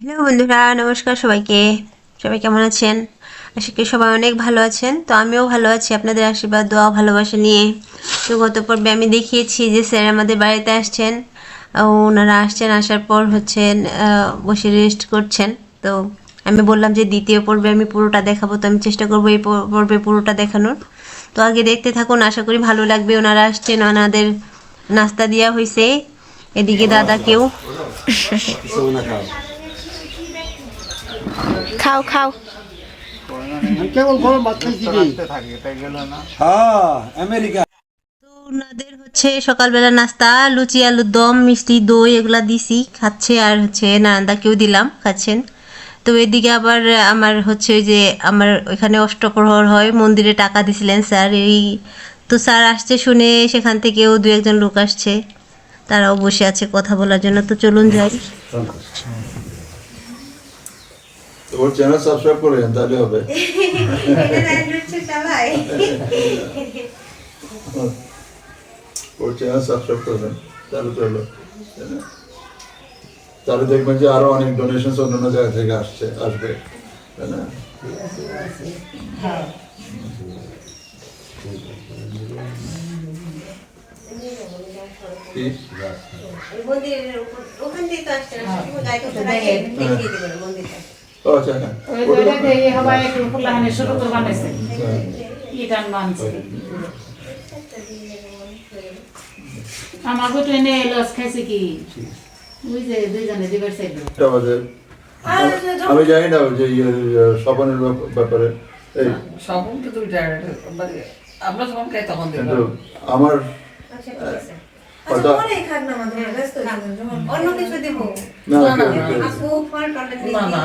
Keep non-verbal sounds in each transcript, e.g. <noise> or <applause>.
Hello বন্ধুরা, নমস্কার সবাইকে। সবাই কেমন আছেন? আশা করি সবাই অনেক ভালো আছেন। তো আমিও ভালো আছি, আপনাদের আশীর্বাদ, দোয়া, ভালোবাসা নিয়ে। তো গত পর্বে আমি দেখিয়েছি যে স্যার আমাদের বাড়িতে আসছেন। ওনারা আসছেন, আসার পর হচ্ছেন বসে রেস্ট করছেন। তো আমি বললাম যে দ্বিতীয় পর্বে আমি পুরোটা দেখাবো, তো আমি চেষ্টা করব এই পর- পর্বে পুরোটা দেখানোর। তো আগে দেখতে থাকুন, আশা করি ভালো লাগবে। ওনারা আসছেন, ওনাদের নাস্তা দেওয়া হয়েছে এদিকে দাদাকেও খাও খাও। কেবল গরম ভাত খাইছি কি? হ্যাঁ আমেরিকা। ওনাদের হচ্ছে সকালবেলা নাস্তা লুচি আলুর দম মিষ্টি দই এগুলা দিছি খাচ্ছে আর হচ্ছে নারান্দাকেও দিলাম খাচ্ছেন। তো এদিকে আবার আমার হচ্ছে ওই যে আমার ওইখানে অষ্টপ্রহর হয় মন্দিরে টাকা দিছিলেন স্যার। এই তো স্যার আসছে শুনে সেখান থেকেও দু একজন লোক আসছে তারাও বসে আছে কথা বলার জন্য। তো চলুন যাই। ওর চ্যানেল সাবস্ক্রাইব করে দেন তাহলে হবে। ওর চ্যানেল সাবস্ক্রাইব করে দেন তাহলে তো হলো। তাহলে দেখবেন যে আরও অনেক ডোনেশন অন্যান্য জায়গা থেকে আসছে আসবে তাই না? কি? ও আচ্ছা ওই দিয়ে সবাই একটু ফুলাহানি শুরু করে বানাইছে। ইটান বানছে আমার গোটে এনে লস খাইছে কি? ওই যে দুইজনে দিবার চাইল। আমাদের আমি জানি না যে স্বপনের ব্যাপারে। এই। তো তুই আমরা যখন খাই তখন আমার অন্য কিছু দেবো। না না।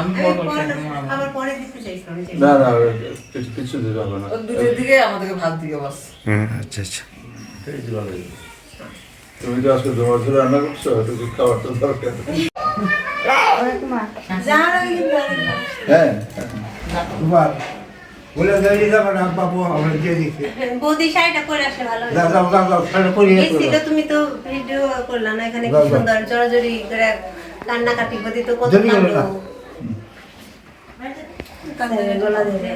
আবার পরে দিতে চাইছিলাম না না কিছু কিছু দিতে হবে না। দুটোর দিকে আমাদেরকে ভাত বাস। আচ্ছা আচ্ছা। তুমি তো আজকে তোমার ধরে রান্না করছ একটু খাবার তো দরকার। হ্যাঁ তোমার বলে দেরি যাবে না বাবু আমরা দিয়ে দিচ্ছি বৌদি শাড়িটা পরে আসলে ভালো হতো। যাও যাও যাও যাও সেটা করিয়ে গেছিল তুমি তো ভিডিও করলা না এখানে কি যাও, যাও। সুন্দর জড়াজড়ি করে কান্নাকাটি বদি তো কত দেরি হলো কান্দ। না। ছেলে গলা ধরে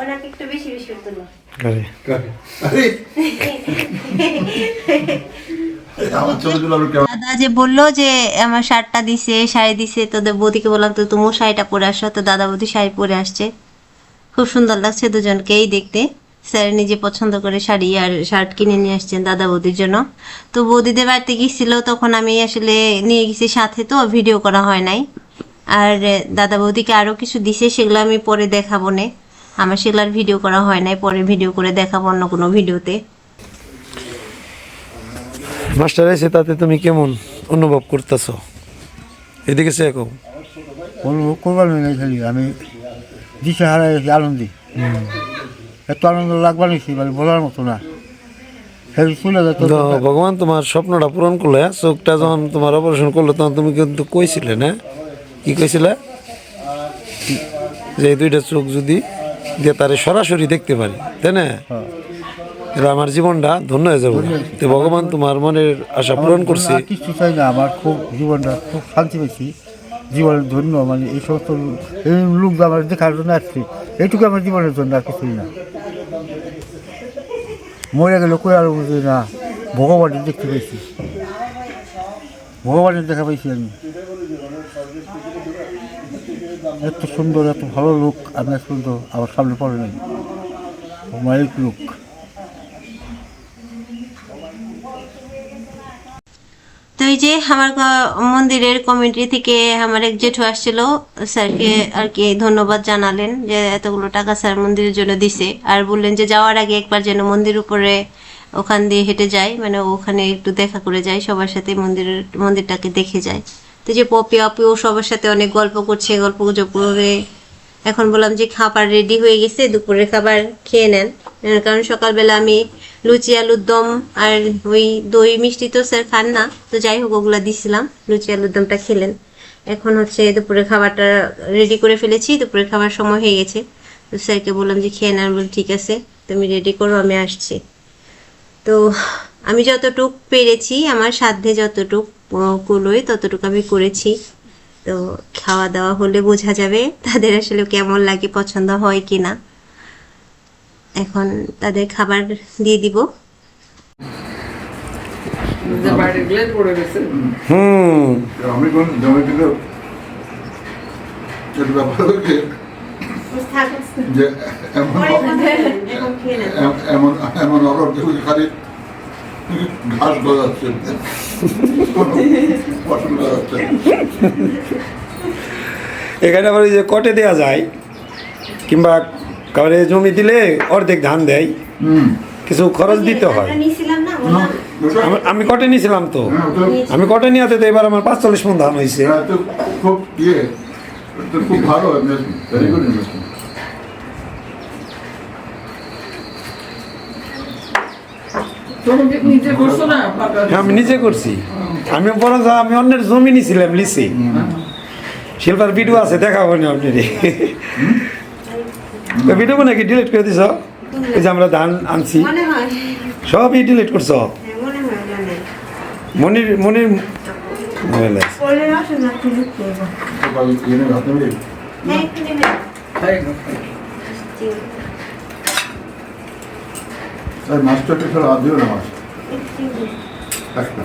ওনাকে একটু বেশি বেশি তুলো। আরে আরও। <laughs> দাদা যে বলল যে আমার শার্টটা দিছে, শাড়ি দিছে তোদের বৌদিকে বললাম, তো তুমিও শাড়িটা পরে আসো। তো দাদা বৌদি শাড়ি পরে আসছে। খুব সুন্দর লাগছে দুজনকেই দেখতে। স্যার নিজে পছন্দ করে শাড়ি আর শার্ট কিনে নিয়ে আসছেন দাদা বৌদির জন্য। তো বৌদিদের বাড়িতে গিয়েছিল, তখন আমি আসলে নিয়ে গেছি সাথে, তো ভিডিও করা হয় নাই। আর দাদা বৌদিকে আরও কিছু দিছে, সেগুলো আমি পরে দেখাবো নে। আমার সেগুলো ভিডিও করা হয় নাই, পরে ভিডিও করে দেখাবো অন্য কোনো ভিডিওতে। মাস্টার এসে তাতে তুমি কেমন অনুভব করতেছ? এদিকে সে এখন কোনো করবার খালি আমি দিশে হারাই গেছি আনন্দি। এত আনন্দ লাগবার নিছি মানে বলার মতো না। ভগবান তোমার স্বপ্নটা পূরণ করলে চোখটা যখন তোমার অপারেশন করল তখন তুমি কিন্তু কইছিলে না? কি কইছিলে? যে দুইটা চোখ যদি দিয়ে তারে সরাসরি দেখতে পারি তাই না? তাহলে আমার জীবনটা ধন্য হয়ে যাব। তো ভগবান তোমার মনের আশা পূরণ করছে। কিছু চাই না আমার খুব জীবনটা খুব শান্তি পেয়েছি জীবনের ধন্য মানে এই সমস্ত এই লোক আমার দেখার জন্য আসছে। এইটুকু আমার জীবনের জন্য আর কিছুই না। মরে গেলে কই আর বুঝি না ভগবানের দেখতে পেয়েছি ভগবানের দেখা পেয়েছি আমি। এত সুন্দর এত ভালো লোক আমি পর্যন্ত আমার সামনে পড়ে নাই। মালিক লোক তো এই যে আমার মন্দিরের কমিটি থেকে আমার এক জেঠু আসছিল, স্যারকে আর কি ধন্যবাদ জানালেন যে এতগুলো টাকা স্যার মন্দিরের জন্য দিছে। আর বললেন যে যাওয়ার আগে একবার যেন মন্দির উপরে ওখান দিয়ে হেঁটে যায় মানে ওখানে একটু দেখা করে যায় সবার সাথে মন্দিরের, মন্দিরটাকে দেখে যায় তো যে পপি আপি ও সবার সাথে অনেক গল্প করছে গল্প গুজব করে। এখন বললাম যে খাবার রেডি হয়ে গেছে, দুপুরের খাবার খেয়ে নেন। কারণ সকালবেলা আমি লুচি, আলুর দম আর ওই দই মিষ্টি তো স্যার খান না, তো যাই হোক ওগুলো দিছিলাম, লুচি, আলুর দমটা খেলেন। এখন হচ্ছে দুপুরের খাবারটা রেডি করে ফেলেছি, দুপুরের খাবার সময় হয়ে গেছে। তো স্যারকে বললাম যে খেয়ে নেন বলে ঠিক আছে, তুমি রেডি করো, আমি আসছি। তো আমি যতটুক পেরেছি, আমার সাধ্যে যতটুক কুলোয় ততটুকু আমি করেছি। তো খাওয়া দাওয়া হলে বোঝা যাবে তাদের আসলে কেমন লাগে পছন্দ হয় কি না এখন তাদের খাবার দিয়ে দিব। হুম। আমি কোন যে এমন এমন ঘাস গজাচ্ছে। এখানে আবার ওই যে কটে দেওয়া যায় কিংবা কাউরে জমি দিলে অর্ধেক ধান দেয়। কিছু খরচ দিতে হয়। আমি- কটে নিয়েছিলাম তো। হ্যাঁ, আমি কটে নিয়ে তো এবার আমার পাঁচচল্লিশ মন ধান হয়েছে এটা তো খুব এটা খুব ভালো ইনভেস্টমেন্ট ভেরি গুড ইনভেস্টমেন্ট তুমি কি নিজে করছ না পাকা হ্যাঁ আমি নিজে করছি। আমি বরং আমি অন্যের জমি নিয়েছিলাম লিসি শিল্পার ভিডিও আছে দেখাবো না আপনি ভিডিও নাকি ডিলিট করে দিছ? এই যে আমরা ধান আনছি। সবই ডিলিট করছ? হ্যাঁ, মনে হয় জানে মনির মনির মোবাইলে আছে। বলে আসুন না একটু লুক করব ইয়ে নেবে হাতে নেবে হ্যাঁ একটু নেবেন খাই না আর মাছটাকে ছাড়া আর দিও না একটা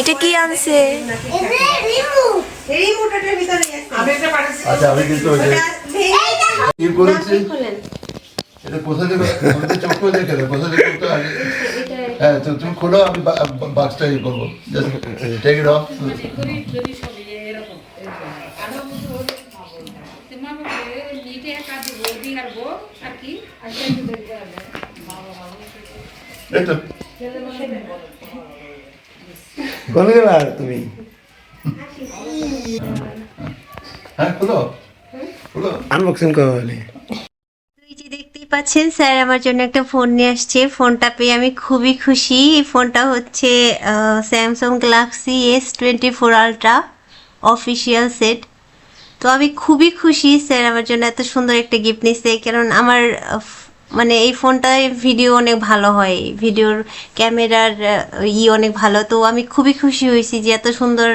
এটা কি আনছে? আমি একটা আচ্ছা আমি কিন্তু ওই যে কি করেছি এটা কোথা থেকে আমাদের চোখ দেখে দেয় কোথা থেকে করতে আগে হ্যাঁ তো তুমি খোলো আমি বাক্সটা ইয়ে করব। টেক ইট অফ কোন গেলা তুমি। হ্যাঁ খোলো। খোলো। আনবক্সিং এই যে দেখতেই পাচ্ছেন স্যার আমার জন্য একটা ফোন নিয়ে আসছে। ফোনটা পেয়ে আমি খুবই খুশি। এই ফোনটা হচ্ছে Samsung Galaxy S twenty four ultra official set তো আমি খুবই খুশি স্যার আমার জন্য এত সুন্দর একটা গিফট নিচ্ছে। কারণ আমার মানে এই ফোনটায় ভিডিও অনেক ভালো হয়। ভিডিওর ক্যামেরার ই অনেক ভালো। তো আমি খুবই খুশি হয়েছি যে এত সুন্দর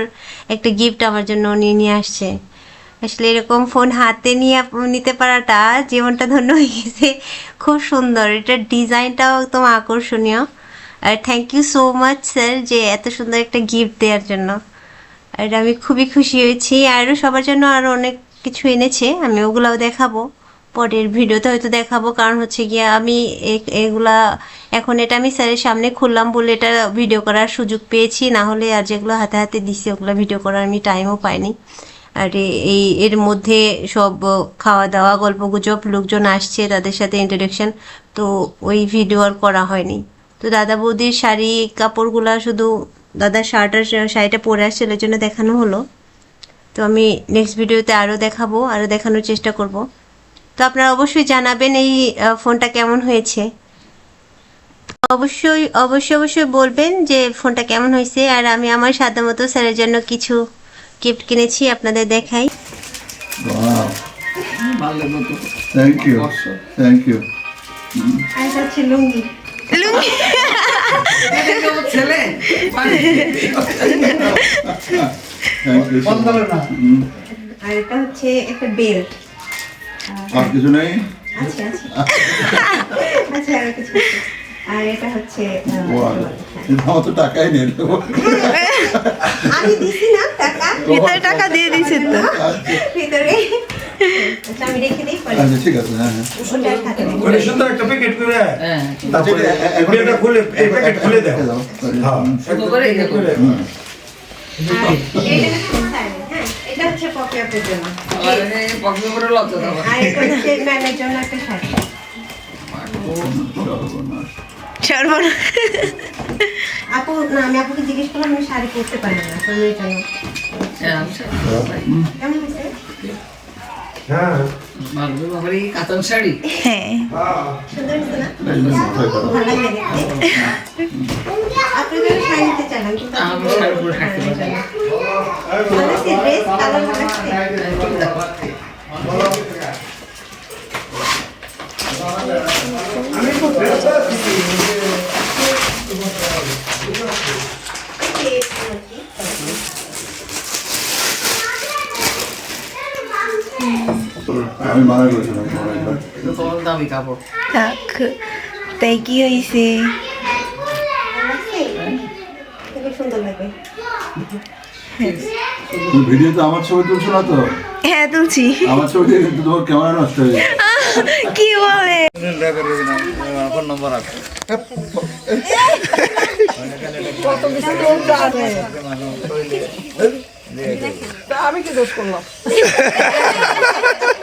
একটা গিফট আমার জন্য উনি নিয়ে আসছে। আসলে এরকম ফোন হাতে নিয়ে নিতে পারাটা জীবনটা ধন্য হয়ে গেছে। খুব সুন্দর। এটার ডিজাইনটাও একদম আকর্ষণীয়। আর thank you so much sir যে এত সুন্দর একটা গিফট দেওয়ার জন্য। আর আমি খুবই খুশি হয়েছি। আরও সবার জন্য আরও অনেক কিছু এনেছে। আমি ওগুলাও দেখাবো। পরের ভিডিওতে হয়তো দেখাবো। কারণ হচ্ছে গিয়ে আমি এগুলা এখন এটা আমি স্যারের সামনে খুললাম বলে এটা ভিডিও করার সুযোগ পেয়েছি। না হলে আর যেগুলো হাতে হাতে দিছি, ওগুলো ভিডিও করার আমি টাইমও পাইনি। আর এই এর মধ্যে সব খাওয়া দাওয়া গল্প গুজব লোকজন আসছে তাদের সাথে ইন্ট্রোডাকশন তো ওই ভিডিও আর করা হয়নি। তো দাদা বৌদির শাড়ি, কাপড়গুলো শুধু দাদার শার্ট আর শাড়িটা পরে আসছিল জন্য দেখানো হলো। তো আমি নেক্সট ভিডিওতে আরও দেখাবো আরও দেখানোর চেষ্টা করব। তো আপনারা অবশ্যই জানাবেন এই ফোনটা কেমন হয়েছে। অবশ্যই অবশ্যই অবশ্যই বলবেন যে ফোনটা কেমন হয়েছে, আর আমি আমার সাধ্য মতো স্যারের জন্য কিছু গিফট কিনেছি আপনাদের দেখাই। ছেলে। আর এটা হচ্ছে একটা বেল্ট। আর কিছু নেই? আচ্ছা আচ্ছা আচ্ছা আর কিছু। আর এটা হচ্ছে. আমার তো টাকাই নেই। আমি দিছি না টাকা। ভিতরে টাকা দিয়ে দিছে তো। ভিতরে। আচ্ছা আমি রেখে দিই পরে। আচ্ছা আছে হ্যাঁ হ্যাঁ। হ্যাঁ. হ্যাঁ হ্যাঁ। লজ্জা সর্বনাশ। সর্বনাশ আপু না আমি আপুকে জিজ্ঞেস করলাম আমি শাড়ি পরতে পারি না তো আমি এই জন্য হ্যাঁ। কেমন হয়েছে শাড়ি হ্যাঁ যদি শাড়ি নিতে চান আমি কিন্তু আমি শাড়ি পরে থাকতে পারি না। ড্রেস কালার ভালো তুমি দেখো আমি মানা করেছিলাম তোমার দামি কাপড়। থাক তাই কি হয়েছে? সুন্দর লাগে তুমি ভিডিওতে আমার ছবি তুলছো না তো? হ্যাঁ তুলছি। আমার ছবি দেখে কিন্তু তোমার ক্যামেরা নষ্ট হয়ে কি বলে? আমি কি দোষ করলাম?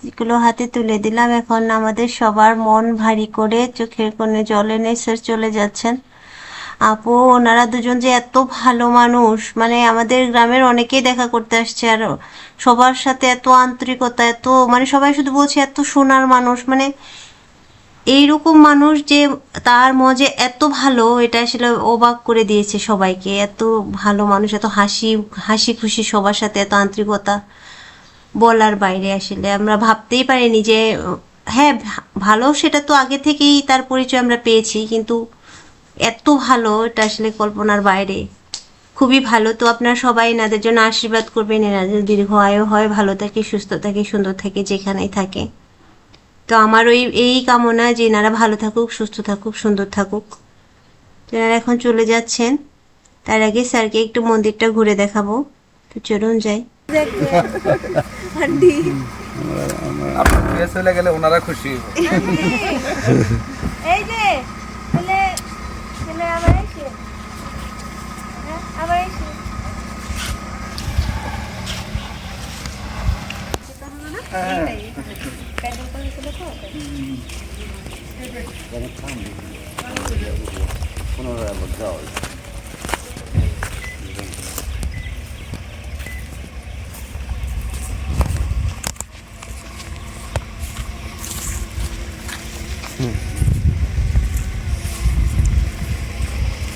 গুলো হাতে তুলে দিলাম। এখন আমাদের সবার মন ভারী করে চোখের কোণে জল এনে স্যার চলে যাচ্ছেন। আপু, ওনারা দুজন যে এত ভালো মানুষ মানে আমাদের গ্রামের অনেকেই দেখা করতে আসছে আর সবার সাথে এত আন্তরিকতা, এত মানে সবাই শুধু বলছে এত সোনার মানুষ মানে এইরকম মানুষ যে তার মজে এত ভালো, এটা আসলে অবাক করে দিয়েছে সবাইকে। এত ভালো মানুষ, এত হাসি হাসি খুশি সবার সাথে, এত আন্তরিকতা। বলার বাইরে আসলে। আমরা ভাবতেই পারিনি যে হ্যাঁ ভালো সেটা তো আগে থেকেই তার পরিচয় আমরা পেয়েছি, কিন্তু এত ভালো এটা আসলে কল্পনার বাইরে। খুবই ভালো। তো আপনারা সবাই এনাদের জন্য আশীর্বাদ করবেন, এনাদের দীর্ঘ আয়ু হয়, ভালো থাকে, সুস্থ থাকে, সুন্দর থাকে, যেখানেই থাকে। তো আমার ওই, এই কামনা যে এনারা ভালো থাকুক, সুস্থ থাকুক, সুন্দর থাকুক। তো এনারা এখন চলে যাচ্ছেন। তার আগে স্যারকে একটু মন্দিরটা ঘুরে দেখাবো। তো চলুন যাই। খুশি এই যে আবার হ্যাঁ,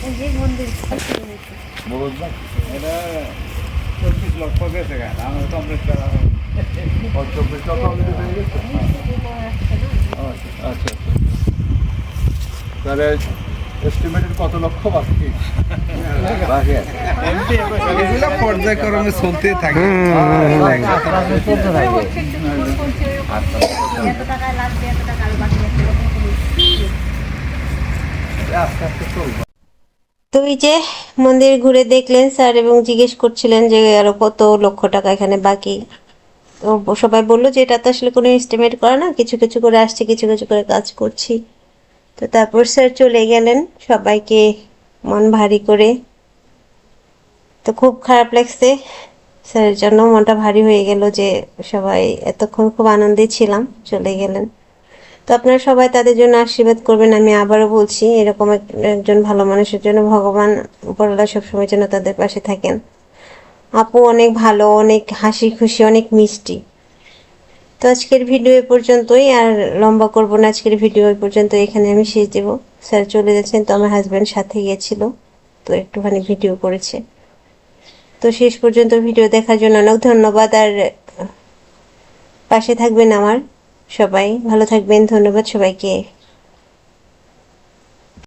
এই যে মন্দির এটা চব্বিশ লক্ষ গেছে কেন আমার কমপ্লিট করা হয় চব্বিশ টাকা অলরেডি হয়ে গেছে? আচ্ছা আচ্ছা। তাহলে এস্টিমেটেড কত লক্ষ বাকি? বাকি এগুলো পর্যায়ক্রমে চলতে থাকে। আস্তে আস্তে চলবে তো এই যে মন্দির ঘুরে দেখলেন স্যার এবং জিজ্ঞেস করছিলেন যে আরও কত লক্ষ টাকা এখানে বাকি? তো সবাই বলল যে এটা তো আসলে কোনো এস্টিমেট করা না, কিছু কিছু করে আসছে, কিছু কিছু করে কাজ করছি। তো তারপর স্যার চলে গেলেন সবাইকে মন ভারী করে। তো খুব খারাপ লাগছে স্যারের জন্য, মনটা ভারী হয়ে গেল যে সবাই এতক্ষণ খুব আনন্দে ছিলাম, চলে গেলেন। তো আপনারা সবাই তাদের জন্য আশীর্বাদ করবেন, আমি আবারও বলছি, এরকম এক- একজন ভালো মানুষের জন্য ভগবান উপরওয়ালা সবসময় যেন তাদের পাশে থাকেন। আপু অনেক ভালো, অনেক হাসি খুশি, অনেক মিষ্টি। তো আজকের ভিডিও এ পর্যন্তই, আর লম্বা করব না, আজকের ভিডিও এ পর্যন্ত এখানে আমি শেষ দেব। স্যার চলে যাচ্ছেন তো আমার হাজব্যান্ড সাথে গিয়েছিল, তো একটুখানি ভিডিও করেছে। তো শেষ পর্যন্ত ভিডিও দেখার জন্য অনেক ধন্যবাদ, আর পাশে থাকবেন আমার সবাই। ভালো থাকবেন, ধন্যবাদ সবাইকে।